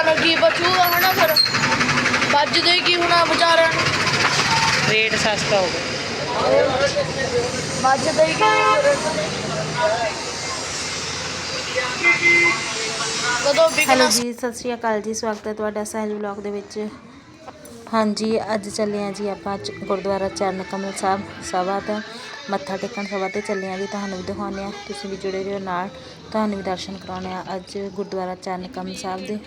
ਲੋਕਾਂ ਨੂੰ ਕੀ ਬਚੂਗਾ ਹਨਾ ਫਿਰ? ਬਚਦੇ ਕੀ ਹੋਣਾ ਵਿਚਾਰਿਆਂ ਨੂੰ? ਰੇਟ ਸਸਤਾ ਹੋ ਗਿਆ। ਬਚਦੇ ਕੀ ਕਦੋਂ ਹੈਲੋ ਵਿਕਣਾ ਜੀ ਸਤਿ ਸ਼੍ਰੀ ਅਕਾਲ ਜੀ ਸਵਾਗਤ ਹੈ ਤੁਹਾਡਾ ਸਹਿਜ ਵਲੌਗ ਦੇ ਵਿੱਚ। ਹਾਂਜੀ ਅੱਜ ਚੱਲੇ ਹਾਂ ਜੀ ਆਪਾਂ ਚ- ਗੁਰਦੁਆਰਾ ਚਰਨ ਕਮਲ ਸਾਹਿਬ ਸਭਾ ਤੋਂ। ਮੱਥਾ ਟੇਕਣ ਸਭਾ ਤੇ ਚੱਲੇ ਹਾਂ ਜੀ ਤੁਹਾਨੂੰ ਵੀ ਦਿਖਾਉਂਦੇ ਹਾਂ। ਤੁਸੀਂ ਵੀ ਜੁੜੇ ਰਹੋ ਨਾਲ। ਤੁਹਾਨੂੰ ਵੀ ਦਰਸ਼ਨ ਕਰਾਉਣੇ ਆ ਅੱਜ ਗੁਰਦੁਆਰਾ ਚਰਨ ਕਮਲ ਸਾਹਿਬ ਦੇ।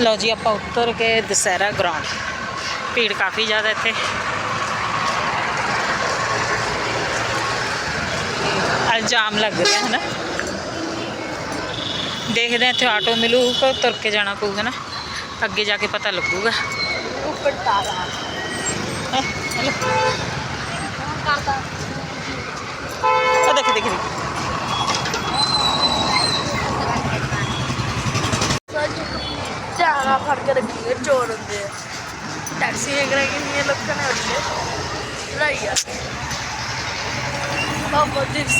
ਲਓ ਜੀ ਆਪਾਂ ਉੱਤਰ ਕੇ ਦਸਹਿਰਾ ਗਰਾਊਂਡ ਭੀੜ ਕਾਫੀ ਜ਼ਿਆਦਾ ਇੱਥੇ। ਅੱਜ ਜਾਮ ਲੱਗ ਰਿਹਾ ਹੈ ਨਾ ਦੇਖਦੇ ਹਾਂ ਇੱਥੇ ਆਟੋ ਮਿਲੂਗਾ ਤੁਰ ਕੇ ਜਾਣਾ ਪਊਗਾ ਨਾ ਅੱਗੇ ਜਾ ਕੇ ਪਤਾ ਲੱਗੂਗਾ। ਉੱਪਰ ਤਾਰਾ ਹੈਂ, ਹੈਲੋ। ਆ ਦੇਖ ਦੇਖ ਦੇਖ। ਧਿਆਨ ਫੜ ਕੇ ਰੱਖੀਏ ਚੋਰ ਹੁੰਦੇ ਆ। ਟੈਕਸੀ ਵਗੈਰਾ ਕਿੰਨੀਆਂ ਲੋਕਾਂ ਨੇ ਉੱਤੇ ਰਹੀ ਆ। ਬਾਬਾ ਦਿਸ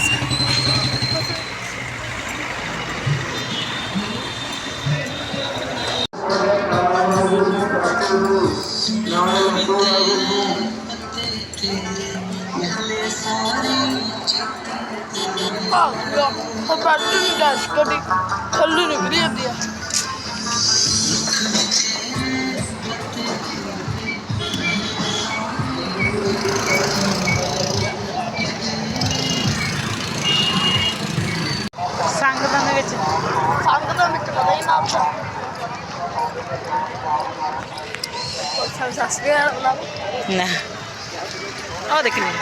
ਆ ਗਿਆ ਹਬਾਟ ਨਹੀਂ ਗਾਸ ਕਦੀ ਖੱਲੂ ਨਿਕਲੀ ਜਾਂਦੀ ਆ। ਸੰਗਤਾਂ ਆ ਦੇਖ ਲੈ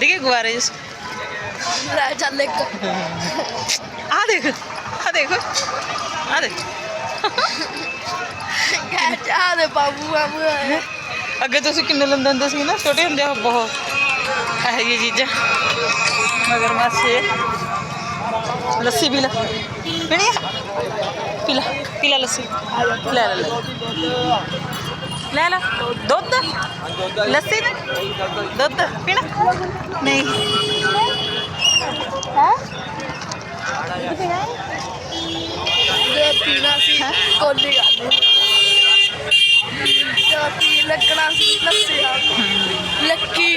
ਦੇਖੇ ਗੁਆਰੇ ਜਿਸ ਲੈ ਚੱਲ ਇੱਕ ਆ ਦੇਖ ਆ ਦੇਖ ਆ ਦੇਖ ਕਹਿ ਜਾ ਦੇ ਬਾਬੂ ਬਾਬੂ ਆਏ ਅੱਗੇ ਤੁਸੀਂ ਕਿੰਨੇ ਲੰਦੇ ਹੁੰਦੇ ਸੀ ਨਾ? ਛੋਟੇ ਹੁੰਦੇ ਆ ਬਹੁਤ। ਇਹੋ ਜਿਹੀਆਂ ਚੀਜ਼ਾਂ। ਮਗਰ ਮਾਸੇ ਲੱਸੀ ਪੀ ਲੈ। ਪੀਣੀ ਆ? ਪੀ ਲੈ। ਪੀ ਲੈ ਲੱਸੀ। ਲੈ ਲੈ ਲੈ। ਲੈ ਲੈ। ਦੁੱਧ? ਲੱਸੀ ਦੁੱਧ ਪੀਣਾ? ਨਹੀਂ। ਦੇ ਪੀਣਾ ਸੀ। ਕੋਲੀ ਗਾਦੇ ਜੋ ਪੀ ਲੱਗਣਾ ਸੀ? ਲੱਸੀ ਲੱਕੀ।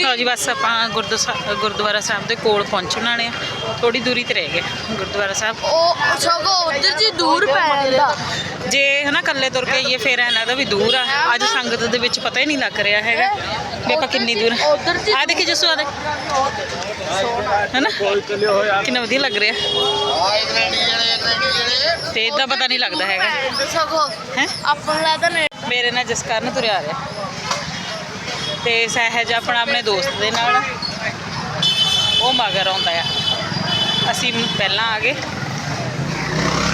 ਲਓ ਜੀ ਬਸ ਆਪਾਂ ਗੁਰਦੁਆਰਾ ਸਾਹਿਬ ਦੇ ਕੋਲ ਪਹੁੰਚਣ ਆ ਥੋੜੀ ਦੂਰੀ ਤੇ ਰਹਿ ਗਏ ਗੁਰਦੁਆਰਾ ਸਾਹਿਬ। ਉਹ ਸਗੋਂ ਉਧਰ ਜੀ ਦੂਰ ਪੈ ਜਾਂਦਾ। ਜੇ ਹਨਾ ਇਕੱਲੇ ਤੁਰ ਕੇ ਆਈਏ ਫੇਰ ਐਂ ਲੱਗਦਾ ਵੀ ਦੂਰ ਆ। ਅੱਜ ਸੰਗਤ ਦੇ ਵਿੱਚ ਪਤਾ ਹੀ ਨਹੀਂ ਲੱਗ ਰਿਹਾ ਹੈਗਾ ਵੀ ਆਪਾਂ ਕਿੰਨੀ ਦੂਰ ਆ। ਦੇਖੀ ਜਸੂ ਆ ਦੇ ਹਨਾ? ਕਿੰਨਾ ਵਧੀਆ ਲੱਗ ਰਿਹਾ। ਤੇ ਇਦਾਂ ਪਤਾ ਨਹੀਂ ਲੱਗਦਾ ਹੈਗਾ। ਹੈ? ਨੂੰ ਨੇ ਮੇਰੇ ਨਾਲ ਜਸਕਰਨ ਤੁਰਿਆ ਆ ਰਿਹਾ। ਤੇ ਸਹਿਜ ਆਪਣਾ ਆਪਣੇ ਦੋਸਤ ਦੇ ਨਾਲ। ਉਹ ਮਗਰ ਆਉਂਦਾ ਆ। ਅਸੀਂ ਪਹਿਲਾਂ ਆ ਗਏ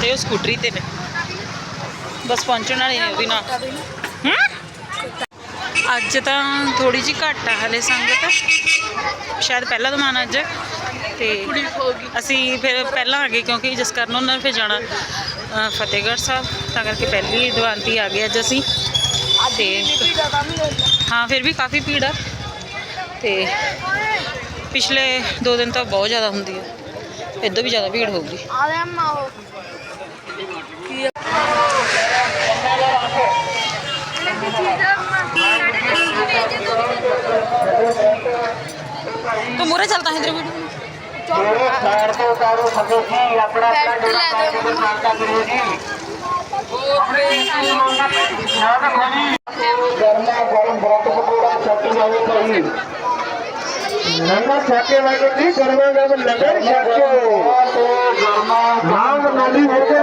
ਤੇ ਉਹ ਸਕੂਟਰੀ ਤੇ ਨੇ। ਬਸ ਪਹੁੰਚਣ ਵਾਲੇ ਨੇ ਉਹ ਵੀ ਨਾ ਅੱਜ ਤਾਂ ਥੋੜੀ ਜਿਹੀ ਘੱਟ ਆ ਹਲੇ ਸੰਗਤ। ਸ਼ਾਇਦ ਪਹਿਲਾ ਦਮਾਨ ਅੱਜ। ਤੇ ਹੋ ਗਈ ਅਸੀਂ ਫਿਰ ਪਹਿਲਾਂ ਆ ਗਏ ਕਿਉਂਕਿ ਜਿਸ ਕਾਰਨ ਉਹਨਾਂ ਨੇ ਫਿਰ ਜਾਣਾ ਫਤਿਹਗੜ੍ਹ ਸਾਹਿਬ। ਤਾਂ ਕਰਕੇ ਪਹਿਲੀ ਦੀਵਾਨਤੀ ਆ ਗਏ ਅੱਜ ਅਸੀਂ। ਤੇ ਹਾਂ ਫਿਰ ਵੀ ਕਾਫੀ ਭੀੜ ਆ ਤੇ ਪਿਛਲੇ 2 ਦਿਨ ਤਾਂ ਬਹੁਤ ਜ਼ਿਆਦਾ ਹੁੰਦੀ ਹੈ ਇਦੋਂ ਵੀ ਜ਼ਿਆਦਾ ਭੀੜ ਹੋਊਗੀ ਆ ਲੈ ਮਾ ਉਹ ਕੀ ਆ? ਤੂੰ ਮੂਰੇ ਚੱਲਦਾ ਹੈ ਇਧਰ ਵੀਡੀਓ ਬੈਲਟ ਲੈ ਦੇ ਮੈਨੂੰ। ਗਰਮਾ ਗਰਮ ਬਹੁਤ ਪਕੌੜਾ ਛੱਕ ਜਾਵੇ ਭਾਈ ਨੰਨਾ ਛਾਕੇ ਵਾਲੇ ਜੀ ਗਰਮਾ ਗਰਮ ਲੰਗਰ ਛਕੋ ਨਾਮ ਨਾਲੀ ਹੋ ਕੇ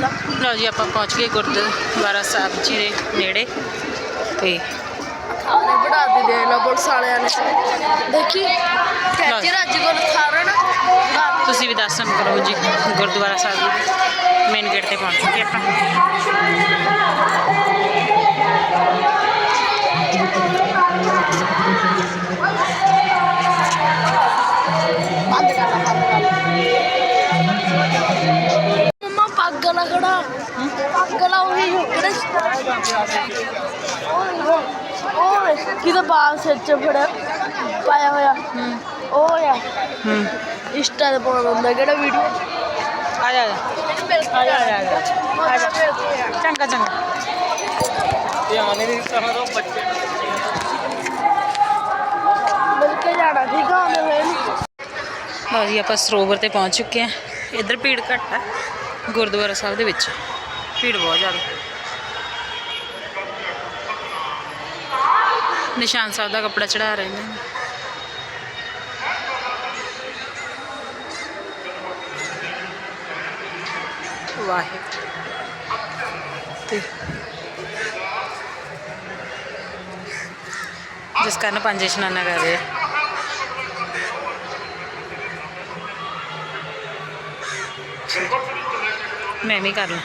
ਲਓ ਜੀ ਆਪਾਂ ਪਹੁੰਚ ਗਏ ਗੁਰਦੁਆਰਾ ਸਾਹਿਬ ਜੀ ਦੇ ਨੇੜੇ ਤੇ। ਸਾਰੇ ਬਣਾ ਦੀ ਦੇਖ ਲਾ ਪੁਲਿਸ ਵਾਲਿਆਂ ਨੇ। ਦੇਖੀ ਕੈਚੇ ਰੱਜ ਕੋਲ ਖਾਰਨ ਬਣਾ ਦਿੱਤੀ। ਤੁਸੀਂ ਵੀ ਦਰਸ਼ਨ ਕਰੋ ਜੀ ਗੁਰਦੁਆਰਾ ਸਾਹਿਬ ਜੀ ਮੇਨ ਗੇਟ ਤੇ ਪਹੁੰਚ ਚੁੱਕੇ ਆਪਾਂ। ਬੰਦ ਕਰ ਓਏ ਕਿਹਦਾ ਬਾਲ ਸਿਰ ਚ ਫੜ ਪਾਇਆ ਹੋਇਆ। ਓਏ ਆ। ਹੂੰ। ਇੰਸਟਾ ਤੇ ਪਾਉਣਾ ਹੁੰਦਾ ਕਿਹੜਾ ਵੀਡੀਓ ਆ ਜਾ ਆ ਜਾ। ਆ ਜਾ, ਆ ਜਾ ਚੰਗਾ ਚੰਗਾ। ਮਿਲ ਕੇ ਜਾਣਾ ਠੀਕ ਆ ਉਹਨੇ ਹੋਏ ਨੂੰ ਲਓ ਜੀ ਆਪਾਂ ਸਰੋਵਰ ਤੇ ਪਹੁੰਚ ਚੁੱਕੇ ਆ ਇੱਧਰ ਭੀੜ ਘੱਟ ਆ ਗੁਰਦੁਆਰਾ ਸਾਹਿਬ ਦੇ ਵਿੱਚ। ਭੀੜ ਬਹੁਤ ਜ਼ਿਆਦਾ। ਨਿਸ਼ਾਨ ਸਾਹਿਬ ਦਾ ਕੱਪੜਾ ਚੜਾ ਰਹੇ ਨੇ। ਵਾਹਿਗੁਰੂ। ਤੇ ਜਿਸ ਕਾਰਨ ਪੰਜ ਇਸ਼ਨਾਨਾ ਕਰ ਰਹੇ ਆ। ਮੈਂ ਵੀ ਕਰ ਲਾਂ।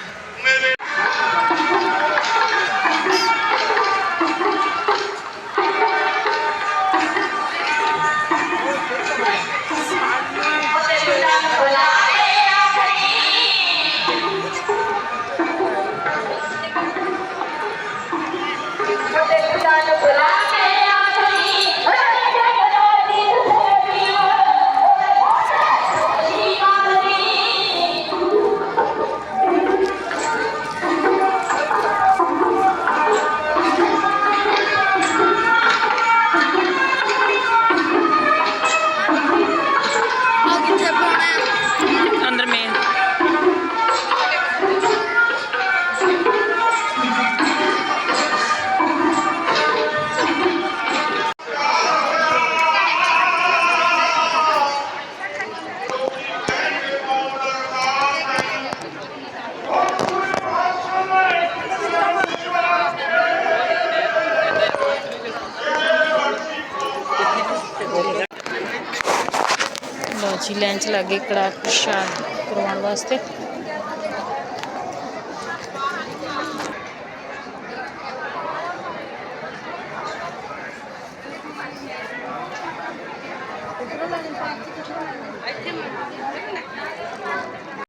ਲਾਈਨ ਚ ਲੱਗੇ ਕੜਾ ਪ੍ਰਸ਼ਾਦ ਕਰਵਾਉਣ ਵਾਸਤੇ। ਪੂਰੀ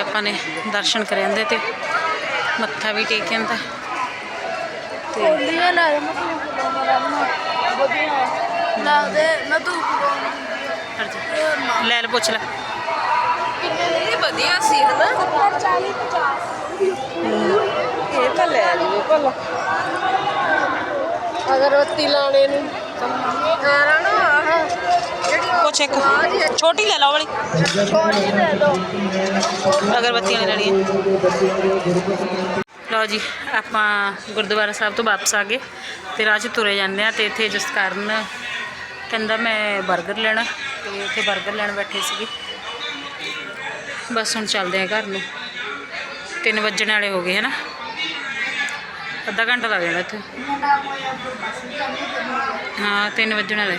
ਆਪਾਂ ਨੇ ਦਰਸ਼ਨ ਕਰ ਜਾਂਦੇ ਤੇ। ਮੱਥਾ ਵੀ ਟੇਕ ਜਾਂਦਾ ਲੈ ਜਾ ਤੂੰ ਲਾ ਦੇ ਮੈਂ ਤੂੰ ਹਟ ਜਾ। ਲੈ ਲੈ ਪੁੱਛ ਲੈ। ਇਹ ਵਧੀਆ ਸੀ ਹਨਾ? 40 50 ਇਹ ਤਾਂ ਲੈ ਲਿਓ ਭਲਾ। ਅਗਰਬੱਤੀ ਲਾਣੇ ਨੂੰ। ਨਾ। ਕੁਛ ਇੱਕ। ਛੋਟੀ ਲੈ ਲਓ ਵਾਲੀ। ਛੋਟੀ ਲੈ ਲਓ ਅਗਰਬੱਤੀਆਂ ਵਾਲੀ ਲੈਣੀ ਲਓ ਜੀ, ਆਪਾਂ ਗੁਰਦੁਆਰਾ ਸਾਹਿਬ ਤੋਂ ਵਾਪਸ ਆ ਗਏ ਤੇ ਰਾਹ 'ਚ ਤੁਰੇ ਜਾਂਦੇ ਆ ਤੇ ਇੱਥੇ ਜਸਕਰਨ ਕਹਿੰਦਾ ਮੈਂ 버ਗਰ ਲੈਣਾ ਤੇ ਇੱਥੇ 버ਗਰ ਲੈਣ ਬੈਠੇ ਸੀਗੇ। ਬਸ ਹੁਣ ਚੱਲਦੇ ਆ ਘਰ ਨੂੰ। 3 ਵਜਣ ਵਾਲੇ ਹੋ ਗਏ, ਹਨਾ? ਅੱਧਾ ਘੰਟਾ ਲੱਗ ਜਾਣਾ ਇੱਥੇ। ਹਾਂ 3 ਵਜਣ ਵਾਲੇ।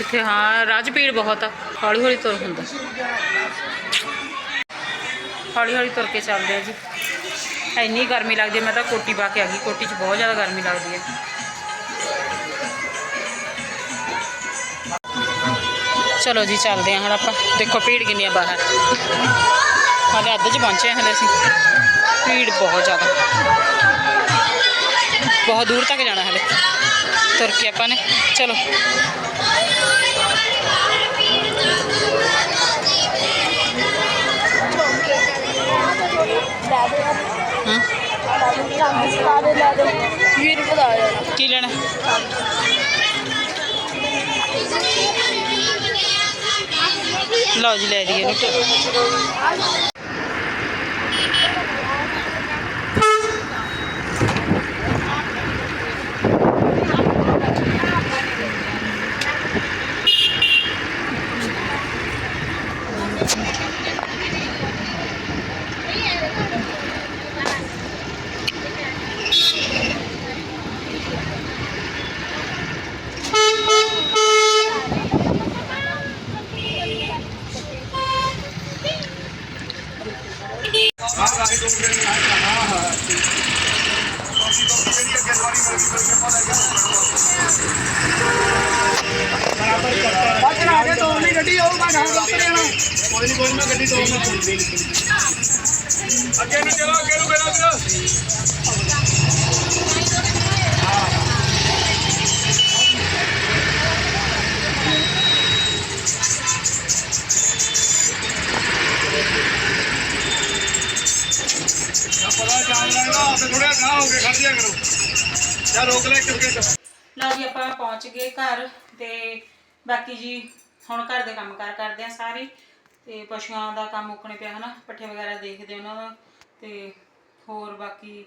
ਇੱਥੇ ਹਾਂ ਰਾਹ 'ਚ ਭੀੜ ਬਹੁਤ ਆ ਹੌਲੀ ਹੌਲੀ ਤੁਰ ਹੁੰਦਾ। ਹੌਲੀ ਹੌਲੀ ਤੁਰ ਕੇ ਚੱਲਦੇ ਆ ਜੀ। ਇੰਨੀ ਗਰਮੀ ਲੱਗਦੀ ਮੈਂ ਤਾਂ ਕੋਟੀ ਪਾ ਕੇ ਆ ਗਈ, ਕੋਟੀ 'ਚ ਬਹੁਤ ਜ਼ਿਆਦਾ ਗਰਮੀ ਲੱਗਦੀ ਹੈ ਚਲੋ ਜੀ, ਚੱਲਦੇ ਹਾਂ ਹੁਣ ਆਪਾਂ। ਦੇਖੋ ਭੀੜ ਕਿੰਨੀ ਆ ਬਾਹਰ। ਹਾਲੇ ਅੱਧ 'ਚ ਪਹੁੰਚੇ ਹਾਂ ਹਲੇ ਅਸੀਂ। ਭੀੜ ਬਹੁਤ ਜ਼ਿਆਦਾ। ਬਹੁਤ ਦੂਰ ਤੱਕ ਜਾਣਾ ਹਲੇ। ਤੁਰ ਕੇ ਆਪਾਂ ਨੇ ਚਲੋ। ਵੀਰ ਬਤਾ ਕੀ ਲੈਣਾ? ਲਓ ਜੀ ਲੈ ਲਈਏ। ਇਹਨੂੰ ਆ ਕੇ ਤੋਂ ਨਹੀਂ ਗੱਡੀ ਆਉ ਮੈਂ ਘਾਟ ਉੱਤਰ ਜਾਣਾ ਕੋਈ ਨਹੀਂ ਕੋਈ ਮੈਂ ਗੱਡੀ ਤੋਂ ਮੈਂ ਅੱਗੇ ਨੂੰ ਚਲੋ, ਅੱਗੇ ਨੂੰ ਬੇੜਾ ਵੀਰ ਥੋੜਾ ਗਾਹ ਹੋ ਕੇ ਖੜ ਜਿਆ ਕਰੋ। ਜਾਂ ਰੋਕ ਲੈ ਇੱਕ ਲਓ ਜੀ, ਆਪਾਂ ਪਹੁੰਚ ਗਏ ਘਰ ਤੇ ਬਾਕੀ ਜੀ ਹੁਣ ਘਰ ਦੇ ਕੰਮ ਕਾਰ ਕਰਦੇ ਆ ਸਾਰੇ। ਤੇ ਪਸ਼ੂਆਂ ਦਾ ਕੰਮ ਮੁੱਕਣੇ ਪਿਆ ਹਨਾ, ਪੱਠੇ ਵਗੈਰਾ ਦੇਖਦੇ ਉਹਨਾਂ ਦਾ। ਤੇ ਹੋਰ ਬਾਕੀ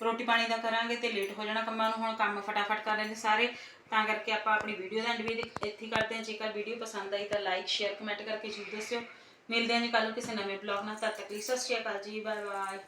ਰੋਟੀ ਪਾਣੀ ਦਾ ਕਰਾਂਗੇ ਤੇ ਲੇਟ ਹੋ ਜਾਣਾ ਕੰਮਾਂ ਨੂੰ, ਹੁਣ ਕੰਮ ਫਟਾਫਟ ਕਰ ਲੈਂਦੇ ਸਾਰੇ। ਤਾਂ ਕਰਕੇ ਆਪਾਂ ਆਪਣੀ ਵੀਡੀਓ ਦਾ ਐਂਡ ਵੀ ਇੱਥੇ ਕਰਦੇ ਹਾਂ। ਜੇਕਰ ਵੀਡੀਓ ਪਸੰਦ ਆਈ ਤਾਂ ਲਾਈਕ ਸ਼ੇਅਰ ਕਮੈਂਟ ਕਰਕੇ ਜ਼ਰੂਰ ਦੱਸਿਓ। ਮਿਲਦੇ ਹਾਂ ਜੀ ਕੱਲ ਨੂੰ ਕਿਸੇ ਨਵੇਂ ਬਲੌਗ ਨਾਲ। ਤਦ ਤੱਕ ਲਈ ਸਤਿ ਸ਼੍ਰੀ ਅਕਾਲ ਜੀ ਬਾਏ ਬਾਏ